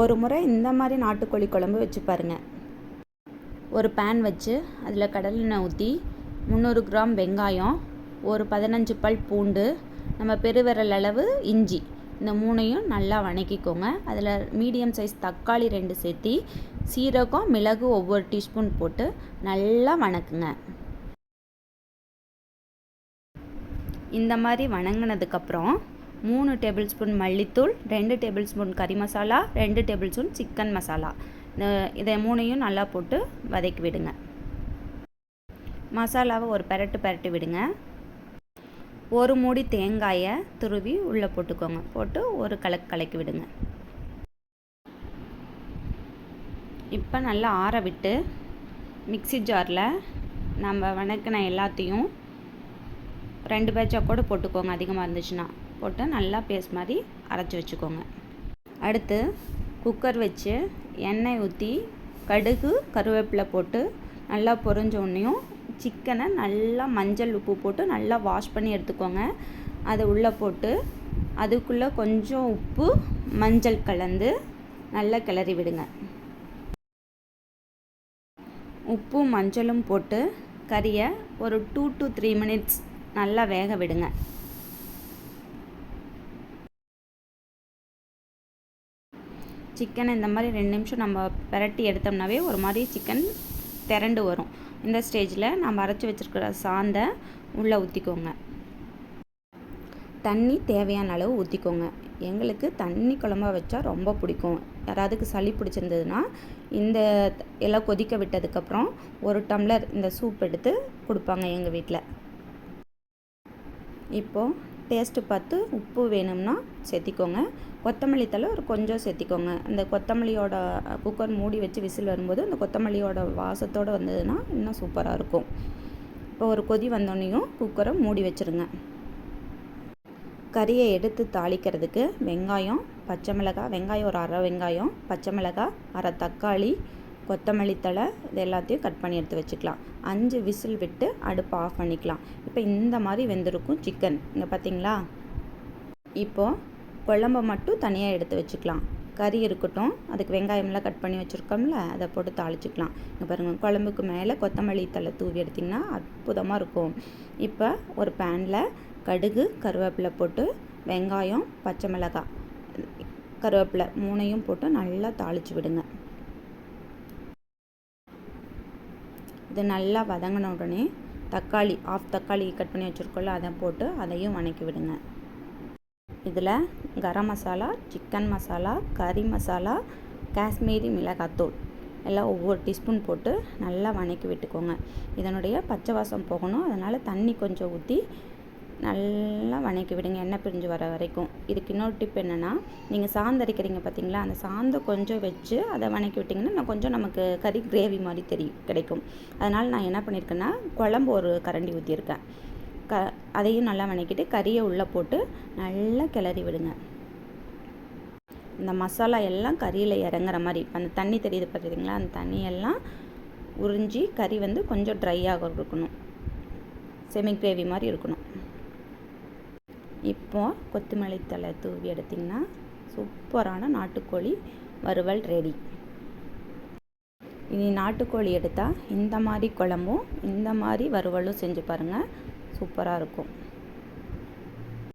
ஒரு முறை இந்த மாதிரி நாட்டுக்கோழி குழம்பு வச்சு பாருங்கள் ஒரு பேன் வச்சு அதில் கடலெண்ணெய் ஊற்றி முந்நூறு கிராம் வெங்காயம் ஒரு பதினஞ்சு பல் பூண்டு நம்ம பெருவிரல் அளவு இஞ்சி இந்த மூணையும் நல்லா வணக்கிக்கோங்க. அதில் மீடியம் சைஸ் தக்காளி ரெண்டு சேர்த்தி சீரகம் மிளகு ஒவ்வொரு டீஸ்பூன் போட்டு நல்லா வணக்குங்க. இந்த மாதிரி வணங்கினதுக்கப்புறம் மூணு டேபிள் ஸ்பூன் மல்லித்தூள் ரெண்டு டேபிள் ஸ்பூன் கறி மசாலா ரெண்டு டேபிள் ஸ்பூன் சிக்கன் மசாலா. இந்த இதை மூணையும் நல்லா போட்டு வதக்கி விடுங்க. மசாலாவை ஒரு பெரட்டு பெரட்டி விடுங்க. ஒரு மூடி தேங்காயை துருவி உள்ளே போட்டுக்கோங்க. போட்டு ஒரு கலக்கு கலக்கி விடுங்க. இப்போ நல்லா ஆற விட்டு மிக்சி ஜாரில் நம்ம வணக்கின எல்லாத்தையும் ரெண்டு பேட்சாக கூட போட்டுக்கோங்க. அதிகமாக இருந்துச்சுன்னா. போட்டு நல்லா பேஸ்ட் மாதிரி அரைச்சி வச்சுக்கோங்க. அடுத்து குக்கர் வச்சு எண்ணெய் ஊற்றி கடுகு கருவேப்பிலை போட்டு நல்லா பொறிஞ்ச உடனேயும் சிக்கனை நல்லா மஞ்சள் உப்பு போட்டு நல்லா வாஷ் பண்ணி எடுத்துக்கோங்க. அதை உள்ளே போட்டு அதுக்குள்ளே கொஞ்சம் உப்பு மஞ்சள் கலந்து நல்லா கிளறி விடுங்க. உப்பும் மஞ்சளும் போட்டு கறியை ஒரு டூ டு த்ரீ மினிட்ஸ் நல்லா வேக விடுங்க. சிக்கனை இந்த மாதிரி ரெண்டு நிமிஷம் நம்ம பிரட்டி எடுத்தோம்னாவே ஒரு மாதிரி சிக்கன் திரண்டு வரும். இந்த ஸ்டேஜில் நம்ம அரைச்சி வச்சுருக்கிற சாந்தை உள்ளே ஊற்றிக்கோங்க தண்ணி தேவையான அளவு ஊற்றிக்கோங்க எங்களுக்கு தண்ணி குழம்பா வச்சா ரொம்ப பிடிக்கும். யாராவதுக்கு சளி பிடிச்சிருந்ததுன்னா இந்த எல்லாம் கொதிக்க விட்டதுக்கப்புறம் ஒரு டம்ளர் இந்த சூப் எடுத்து கொடுப்பாங்க எங்கள் வீட்டில் இப்போது டேஸ்ட்டு பார்த்து உப்பு வேணும்னா சேர்த்திக்கோங்க. கொத்தமல்லி தலை ஒரு கொஞ்சம் சேர்த்திக்கோங்க. அந்த கொத்தமல்லியோட குக்கர் மூடி வச்சு விசில் வரும்போது அந்த கொத்தமல்லியோட வாசத்தோடு வந்ததுன்னா இன்னும் சூப்பராக இருக்கும். இப்போ ஒரு கொதி வந்தோடனையும் குக்கரை மூடி வச்சுருங்க. கறியை எடுத்து தாளிக்கிறதுக்கு வெங்காயம் பச்சை மிளகாய் வெங்காயம் ஒரு அரை வெங்காயம் பச்சை மிளகாய் அரை தக்காளி கொத்தமல்லி தழை இது எல்லாத்தையும் கட் பண்ணி எடுத்து வச்சுக்கலாம். அஞ்சு விசில் விட்டு அடுப்பை ஆஃப் பண்ணிக்கலாம். இப்போ இந்த மாதிரி வெந்திருக்கும் சிக்கன் இங்கே பார்த்தீங்களா இப்போது குழம்ப மட்டும் தனியாக எடுத்து வச்சுக்கலாம். கறி இருக்கட்டும் அதுக்கு வெங்காயம்லாம் கட் பண்ணி வச்சுருக்கோம்ல அதை போட்டு தாளிச்சிக்கலாம். இங்கே பாருங்கள் குழம்புக்கு மேலே கொத்தமல்லி தலை தூவி எடுத்திங்கன்னா அற்புதமாக இருக்கும். இப்போ ஒரு பேனில் கடுகு கருவேப்பிலை போட்டு வெங்காயம் பச்சை மிளகாய் கருவேப்பிலை மூணையும் போட்டு நல்லா தாளித்து விடுங்க. இது நல்லா வதங்கின உடனே தக்காளி ஆஃப் தக்காளி கட் பண்ணி வச்சுருக்கோம்ல அதை போட்டு அதையும் வணக்கி விடுங்க. இதில் கரம் மசாலா சிக்கன் மசாலா கறி மசாலா காஷ்மீரி மிளகாத்தூள் எல்லாம் ஒவ்வொரு டீஸ்பூன் போட்டு நல்லா வணக்கி விட்டுக்கோங்க. இதனுடைய பச்சை வாசம் போகணும். அதனால் தண்ணி கொஞ்சம் ஊற்றி நல்லா வணக்கி விடுங்க எண்ணெய் பிரிஞ்சு வர வரைக்கும். இதுக்கு இன்னொரு டிப் என்னென்னா நீங்கள் சாந்தரிக்கிறீங்க பார்த்தீங்களா அந்த சாந்தை கொஞ்சம் வச்சு அதை வணக்கி விட்டிங்கன்னா நான் கொஞ்சம் நமக்கு கறி கிரேவி மாதிரி தெரியும் கிடைக்கும். அதனால் நான் என்ன பண்ணியிருக்கேன்னா குழம்பு ஒரு கரண்டி ஊற்றியிருக்கேன் க அதையும் நல்லா வணக்கிட்டு கறியை உள்ளே போட்டு நல்லா கிளறி விடுங்க. இந்த மசாலா எல்லாம் கறியில் இறங்குற மாதிரி அந்த தண்ணி தெரியுது பார்த்தீங்களா அந்த தண்ணியெல்லாம் உறிஞ்சி கறி வந்து கொஞ்சம் ட்ரையாக இருக்கணும். செமி கிரேவி மாதிரி இருக்கணும். இப்போ கொத்தமல்லி தலை தூவி எடுத்திங்கன்னா சூப்பரான நாட்டுக்கோழி வறுவல் ரெடி இனி நாட்டுக்கோழி எடுத்தால் இந்த மாதிரி குழம்பும் இந்த மாதிரி வறுவலும் செஞ்சு பாருங்கள் சூப்பராக இருக்கும்.